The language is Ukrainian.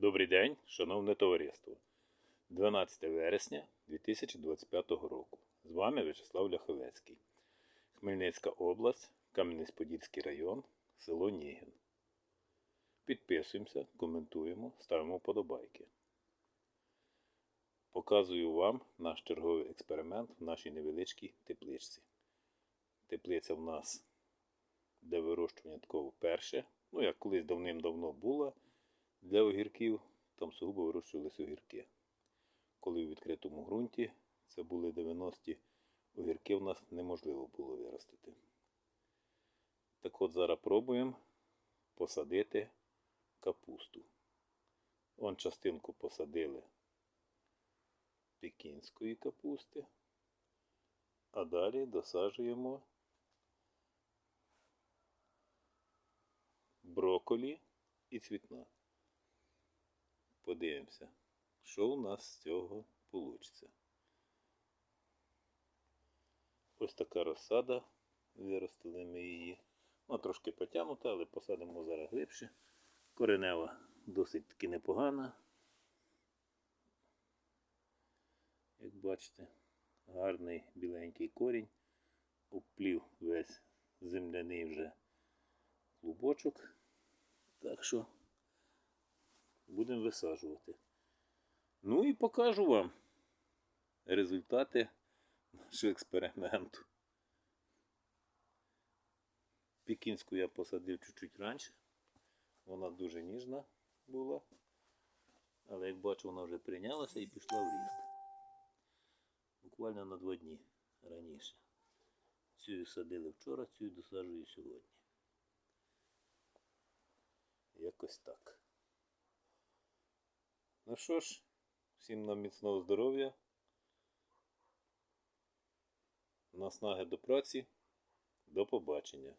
Добрий день, шановне товариство. 12 вересня 2025 року. З вами Вячеслав Ляховецький. Хмельницька область, Кам'янець-Подільський район, село Нігін. Підписуємося, коментуємо, ставимо вподобайки. Показую вам наш черговий експеримент в нашій невеличкій тепличці. Теплиця в нас, де вирощування такого вперше. Ну, як колись давним-давно була для огірків, там сугубо вирощувалися огірки. Коли у відкритому ґрунті, це були 90-ті, огірки в нас неможливо було виростити. Так от зараз пробуємо посадити капусту. Он частинку посадили пекінської капусти, а далі досаджуємо броколі і цвітна. Подивимося, що у нас з цього вийде. Ось така розсада. Виростили ми її. Ну, трошки потягнута, але посадимо зараз глибше. Коренева досить таки непогана. Як бачите, гарний біленький корінь. Обплів весь земляний вже клубочок. Так що будемо висаджувати. Ну і покажу вам результати нашого експерименту. Пікінську я посадив чуть-чуть раніше. Вона дуже ніжна була. Але як бачу, вона вже прийнялася і пішла в ріст. Буквально на два дні раніше. Цю садили вчора, цю досаджую сьогодні. Якось так. Ну що ж, всім нам міцного здоров'я. Наснаги до праці. До побачення.